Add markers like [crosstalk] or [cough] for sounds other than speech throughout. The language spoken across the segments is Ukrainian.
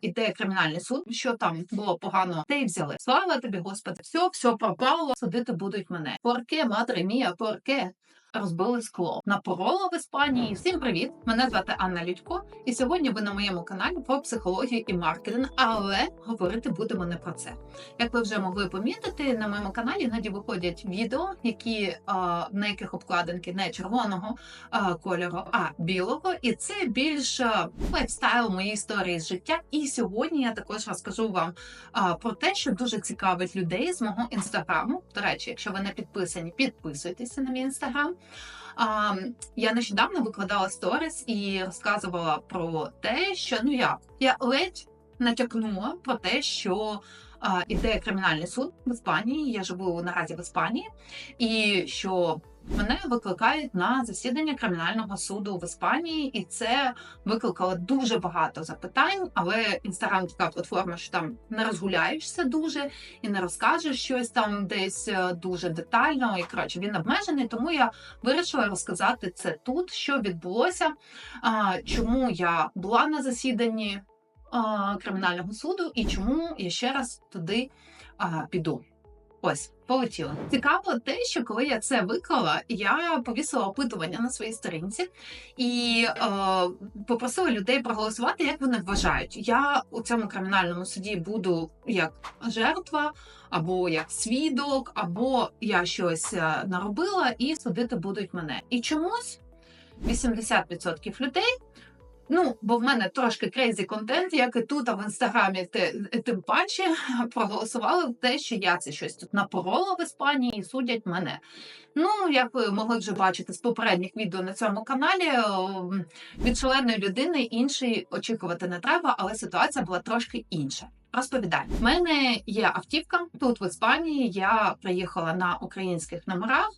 Іде кримінальний суд, що там було погано, те й взяли. Слава тобі, Господи, все, все пропало, судити будуть мене. Порке, матері мія, порке. Розбили скло напорола в Іспанії. Всім привіт! Мене звати Анна Людько, і сьогодні ви на моєму каналі про психологію і маркетинг, але говорити будемо не про це. Як ви вже могли помітити, на моєму каналі іноді виходять відео, які на яких обкладинки не червоного кольору, а білого. І це більш лайфстайл моєї історії з життя. І сьогодні я також розкажу вам про те, що дуже цікавить людей з мого інстаграму. До речі, якщо ви не підписані, підписуйтеся на мій інстаграм. А, я нещодавно викладала сторіс і розказувала про те, що ну як я ледь натякнула про те, що а, іде кримінальний суд в Іспанії. Я живу наразі в Іспанії, і що мене викликають на засідання кримінального суду в Іспанії, і це викликало дуже багато запитань. Але інстаграм така платформа, що там не розгуляєшся дуже і не розкажеш щось там десь е, дуже детально. І коротше, він обмежений. Тому я вирішила розказати це тут, що відбулося, чому я була на засіданні кримінального суду і чому я ще раз туди піду. Ось, полетіла. Цікаво те, що коли я це виклала, я повісила опитування на своїй сторінці і е, попросила людей проголосувати, як вони вважають. Я у цьому кримінальному суді буду як жертва, або як свідок, або я щось е, наробила, і судити будуть мене. І чомусь 80% людей. Ну, бо в мене трошки крейзі контент, як і тут, а в інстаграмі тим паче [laughs] проголосували те, що я це щось тут напорола в Іспанії і судять мене. Ну, як ви могли вже бачити з попередніх відео на цьому каналі, від шаленої людини іншої очікувати не треба, але ситуація була трошки інша. Розповідаю, в мене є автівка тут в Іспанії. Я приїхала на українських номерах,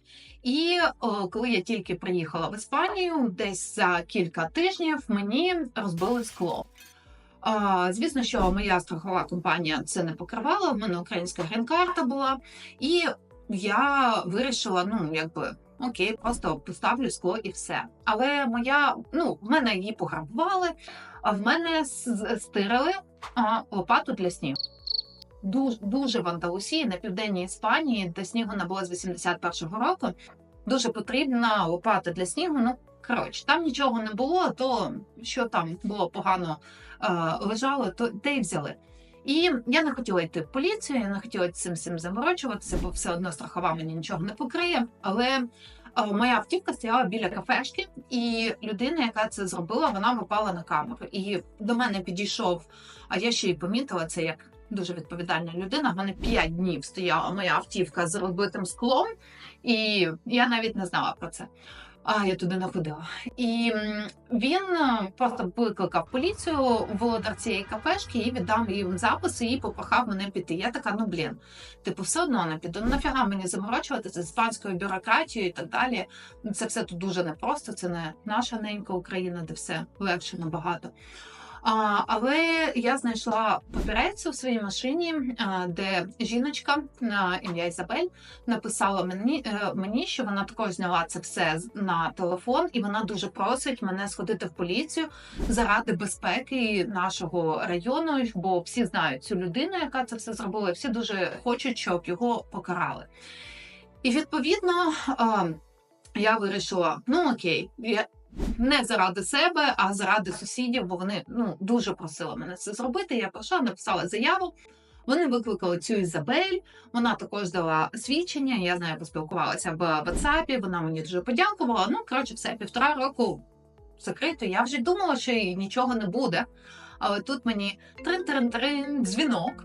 і о, коли я тільки приїхала в Іспанію, десь за кілька тижнів мені розбили скло. А, звісно, що моя страхова компанія це не покривала. В мене українська грін-карта була, і я вирішила, ну якби. Окей, просто поставлю скло і все. Але моя, ну, в мене її пограбували, а в мене с- стирили а, лопату для снігу. Дуже, дуже в Андалусії, на південній Іспанії, де снігу не було з 81-го року. Дуже потрібна лопата для снігу. Ну, коротше, там нічого не було, то що там було погано е, лежало, то те й взяли. І я не хотіла йти в поліцію, я не хотіла цим всім заморочуватися, бо все одно страхова мені нічого не покриє. Але моя автівка стояла біля кафешки, і людина, яка це зробила, вона випала на камеру. І до мене підійшов, а я ще й помітила це як дуже відповідальна людина. В мене 5 днів стояла моя автівка з розбитим склом, і я навіть не знала про це. А я туди не ходила. І він е, просто викликав поліцію володар цієї кафешки і віддав їм записи і попрохав мене піти. Я така, ну блін, типу, все одно не піду. Ну нафіга мені заморочуватися з іспанською бюрократією і так далі. Це все тут дуже непросто. Це не наша ненька Україна, де все легше набагато. А, але я знайшла папірець у своїй машині, де жіночка на ім'я Ізабель написала мені, е, мені, що вона також зняла це все на телефон, і вона дуже просить мене сходити в поліцію заради безпеки нашого району, бо всі знають цю людину, яка це все зробила. Всі дуже хочуть, щоб його покарали. І відповідно я вирішила: ну окей, я не заради себе, а заради сусідів, бо вони ну дуже просили мене це зробити. Я пройшла, написала заяву. Вони викликали цю Ізабель. Вона також дала свідчення. Я з нею поспілкувалася в WhatsApp, Вона мені дуже подякувала. Ну коротше, все півтора року закрито. Я вже думала, що нічого не буде. Але тут мені трин-трин-трин дзвінок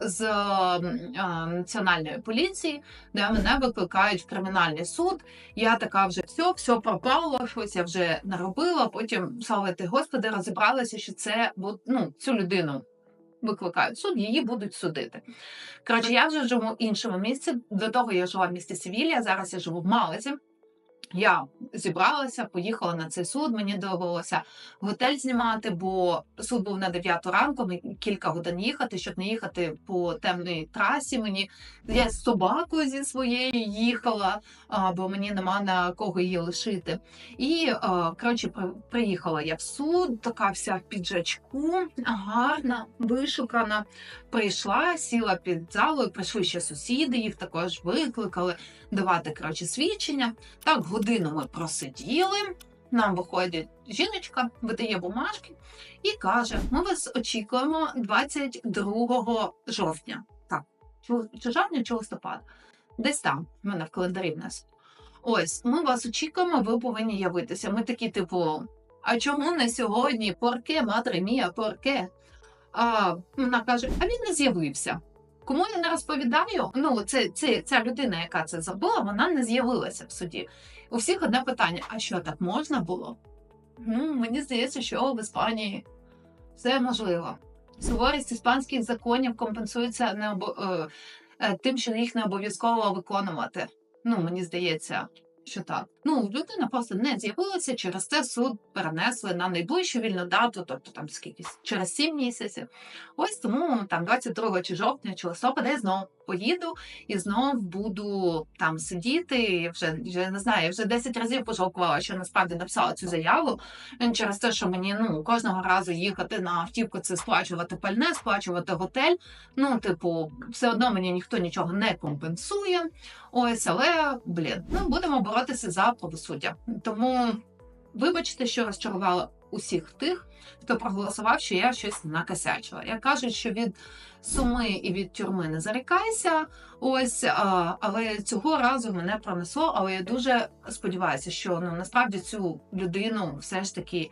з м, а, національної поліції, де мене викликають в кримінальний суд. Я така вже все, все пропало, щось я вже наробила. Потім, слава ти Господи, розібралася, що це ну, цю людину викликають суд, її будуть судити. Коротше, я вже живу в іншому місці. До того я жила в місті Севілія, зараз я живу в Малезі. Я зібралася, поїхала на цей суд. Мені довелося готель знімати, бо суд був на 9 ранку. Мені кілька годин їхати, щоб не їхати по темній трасі. Мені я з собакою зі своєю їхала, бо мені нема на кого її лишити. І коротше, приїхала я в суд, така вся в піджачку, гарна, вишукана. Прийшла, сіла під залою, прийшли ще сусіди, їх також викликали давати коротше, свідчення. Так, ми просиділи. Нам виходить жіночка, видає бумажки і каже: ми вас очікуємо 22 жовтня. Так, чи, жовтня, чи листопада? Десь там, в мене в календарі в нас. Ось, ми вас очікуємо, ви повинні явитися. Ми такі, типу, а чому не сьогодні? Порке, матре мія, порке? А вона каже: а він не з'явився. Кому я не розповідаю, ну це, це ця людина, яка це забула, вона не з'явилася в суді. У всіх одне питання: а що так можна було? Ну, мені здається, що в Іспанії все можливо. Суворість іспанських законів компенсується не обо... е, е, тим, що їх не обов'язково виконувати. Ну, мені здається, що так. Ну, людина просто не з'явилася, через це суд перенесли на найближчу вільну дату, тобто там скільки через 7 місяців. Ось тому там 22 чи жовтня чи листопада я знов поїду і знов буду там сидіти. Я вже, вже не знаю, вже 10 разів пожалкувала, що насправді написала цю заяву через те, що мені ну кожного разу їхати на автівку, це сплачувати пальне, сплачувати готель. Ну, типу, все одно мені ніхто нічого не компенсує. Ось, але блін, ну будемо боротися за правосуддя. Тому вибачте, що розчарувала усіх тих, хто проголосував, що я щось накосячила. Я кажу, що від суми і від тюрми не зарікайся. Ось, а, але цього разу мене пронесло. Але я дуже сподіваюся, що ну насправді цю людину все ж таки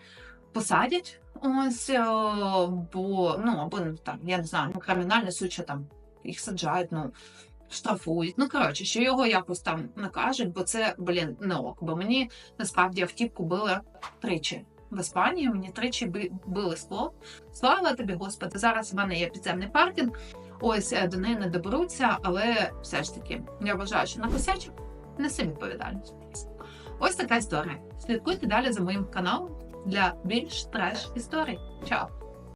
посадять. Ось, бо ну або ну, там, я не знаю, ну кримінальне суд, що там їх саджають, ну штрафують. Ну коротше, що його якось там накажуть, бо це блін не ок. Бо мені насправді автівку били тричі. В Іспанії мені тричі би- били скло. Слава тобі, Господи! Зараз в мене є підземний паркінг. Ось е, до неї не доберуться, але все ж таки я вважаю, що накосячив несе відповідальність. Ось така історія. Слідкуйте далі за моїм каналом для більш треш історій. Чао!